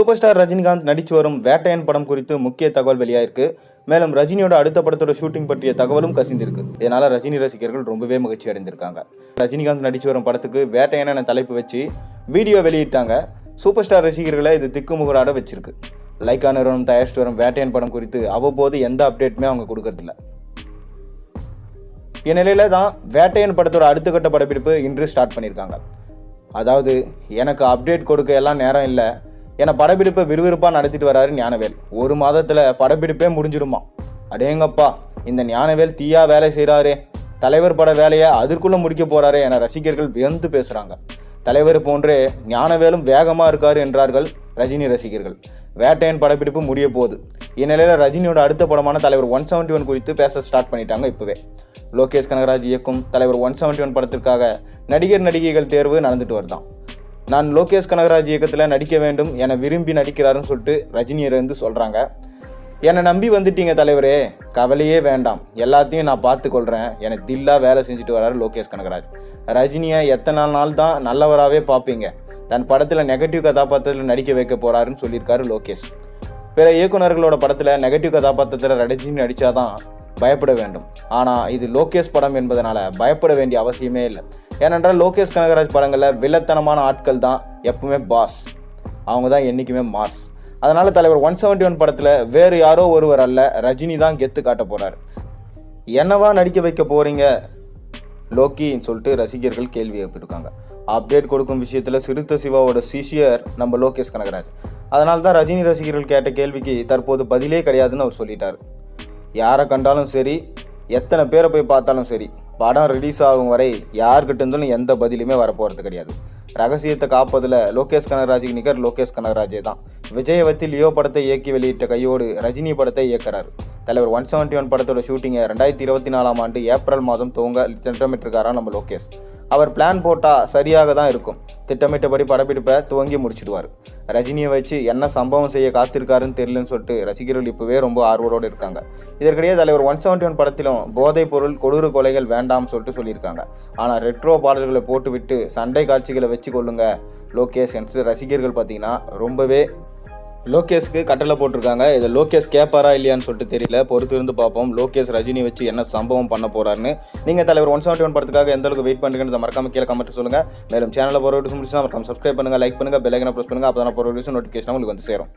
Super star Rajinikanth நடித்து வரும் வேட்டையன் படம் குறித்து முக்கிய தகவல் வெளியாயிருக்கு. மேலும் ரஜினியோட அடுத்த படத்தோட ஷூட்டிங் பற்றிய தகவலும் கசிந்திருக்கு. இதனால ரஜினி ரசிகர்கள் ரொம்பவே மகிழ்ச்சி அடைந்திருக்காங்க. ரஜினிகாந்த் நடித்து வரும் படத்துக்கு வேட்டையன் என தலைப்பு வச்சு வீடியோ வெளியிட்டாங்க. சூப்பர் ஸ்டார் ரசிகர்களை இது திக்குமுகராட வச்சிருக்கு. லைக்கா நிறுவனம் தயாரிச்சுட்டு வரும் வேட்டையன் படம் குறித்து அவ்வப்போது எந்த அப்டேட்டுமே அவங்க கொடுக்கறதில்ல. இந்நிலையில தான் வேட்டையன் படத்தோட அடுத்த கட்ட படப்பிடிப்பு இன்று ஸ்டார்ட் பண்ணியிருக்காங்க. அதாவது எனக்கு அப்டேட் கொடுக்க எல்லாம் நேரம் இல்லை. என படப்பிடிப்பை விறுவிறுப்பாக நடத்திட்டு வராரு ஞானவேல். ஒரு மாதத்தில் படப்பிடிப்பே முடிஞ்சிருமா அடேங்கப்பா இந்த ஞானவேல் தீயா வேலை செய்கிறாரே தலைவர் பட வேலையை அதற்குள்ளே முடிக்க போறாரே என ரசிகர்கள் வியந்து பேசுகிறாங்க தலைவர் போன்றே ஞானவேலும் வேகமாக இருக்காரு என்றார்கள் ரஜினி ரசிகர்கள். வேட்டையன் படப்பிடிப்பு முடிய போகுது. இந்நிலையில ரஜினியோட அடுத்த படமான தலைவர் ஒன் செவன்டி ஒன் குறித்து பேச ஸ்டார்ட் பண்ணிட்டாங்க இப்போவே. லோகேஷ் கனகராஜ் இயக்கும் தலைவர் ஒன் செவன்டி ஒன் படத்திற்காக நடிகர் நடிகைகள் தேர்வு நடந்துட்டு வருதான். நான் லோகேஷ் கனகராஜ் இயக்கத்தில் நடிக்க வேண்டும் என விரும்பி நடிக்கிறாருன்னு சொல்லிட்டு ரஜினியிலிருந்து சொல்கிறாங்க என்னை நம்பி வந்துட்டீங்க தலைவரே கவலையே வேண்டாம். எல்லாத்தையும் நான் பார்த்துக்கொள்கிறேன் எனக்கு தில்லாக வேலை செஞ்சுட்டு வராரு லோகேஷ் கனகராஜ். ரஜினியை எத்தனை நாள் தான் நல்லவராகவே பார்ப்பீங்க. தன் படத்தில் நெகட்டிவ் கதாபாத்திரத்தில் நடிக்க வைக்க போகிறாருன்னு சொல்லியிருக்காரு லோகேஷ். பிற இயக்குனர்களோட படத்தில் நெகட்டிவ் கதாபாத்திரத்தில் ரஜினி நடித்தாதான் பயப்பட வேண்டும். ஆனால் இது லோகேஷ் படம் என்பதனால் பயப்பட வேண்டிய அவசியமே இல்லை. ஏனென்றால் லோகேஷ் கனகராஜ் படங்களில் வில்லத்தனமான ஆட்கள் தான் எப்பவுமே பாஸ் அவங்க தான் என்றைக்குமே மாஸ். அதனால் தலைவர் ஒன் செவன்டி ஒன் படத்தில் வேறு யாரோ ஒருவர் அல்ல ரஜினி தான் கெத்து காட்ட போகிறார் என்னவா நடிக்க வைக்க போகிறீங்க லோக்கின்னு சொல்லிட்டு ரசிகர்கள் கேள்வி எழுப்பியிருக்காங்க. அப்டேட் கொடுக்கும் விஷயத்தில் சிறுத்த சிவாவோட சிஷியர் நம்ம லோகேஷ் கனகராஜ். அதனால தான் ரஜினி ரசிகர்கள் கேட்ட கேள்விக்கு தற்போது பதிலே கிடையாதுன்னு அவர் சொல்லிட்டார். யாரை கண்டாலும் சரி எத்தனை பேரை போய் பார்த்தாலும் சரி படம் ரிலீஸ் ஆகும் வரை யார்கிட்ட இருந்தாலும் எந்த பதிலுமே வரப்போகிறது கிடையாது. ரகசியத்தை காப்பதில் லோகேஷ் கனகராஜுக்கு நிகர் லோகேஷ் கனகராஜே தான். விஜயை வச்சு லியோ படத்தை இயக்கி வெளியிட்ட கையோடு ரஜினி படத்தை இயக்கிறார். தலைவர் ஒன் செவன்ட்டி ஒன் படத்தோட ஷூட்டிங்கை ரெண்டாயிரத்தி இருபத்தி நாலாம் ஆண்டு ஏப்ரல் மாதம் துவங்க திட்டமிட்டிருக்காரா நம்ம லோகேஷ். அவர் பிளான் போட்டால் சரியாக தான் இருக்கும். திட்டமிட்டபடி படப்பிடிப்பை துவங்கி முடிச்சிடுவார். ரஜினியை வச்சு என்ன சம்பவம் செய்ய காத்திருக்காருன்னு தெரியலன்னு சொல்லிட்டு ரசிகர்கள் இப்போவே ரொம்ப ஆர்வரோடு இருக்காங்க. இதற்கிடையே தலைவர் ஒன் செவன்ட்டி ஒன் படத்திலும் போதைப் பொருள் கொடூர கொலைகள் வேண்டாம்னு சொல்லிட்டு சொல்லியிருக்காங்க. ஆனால் ரெட்ரோ பாடல்களை போட்டுவிட்டு சண்டை காட்சிகளை வச்சு கொள்ளுங்க லோகேஷ் என்று ரசிகர்கள் பார்த்தீங்கன்னா ரொம்பவே லோகேஷ்க்கு கட்டளை போட்டிருக்காங்க. இதை லோகேஷ் கேட்பாரா இல்லையான்னு சொல்லிட்டு தெரியல. பொறுத்து இருந்து பார்ப்போம். லோகேஷ் ரஜினி வச்சு என்ன சம்பவம் பண்ண போறாருன்னு. நீங்கள் தலைவர் ஒன் செவன்டி ஒன் படத்துக்காக எந்த அளவுக்கு வெயிட் பண்ணுறீங்க மறக்காம கீழே கமெண்ட் சொல்லுங்க. மேலும் சேனலில் போகிற வீடியோஸ் முடிச்சுன்னா மறக்காம சப்ஸ்கிரைப் பண்ணுங்க லைக் பண்ணுங்க பெல் ஐக்கனை ப்ரெஸ் பண்ணுங்க. அப்போ தான் போகிற வீடியோஸ் நோட்டிஃபிகேஷன் உங்களுக்கு வந்து சேரும்.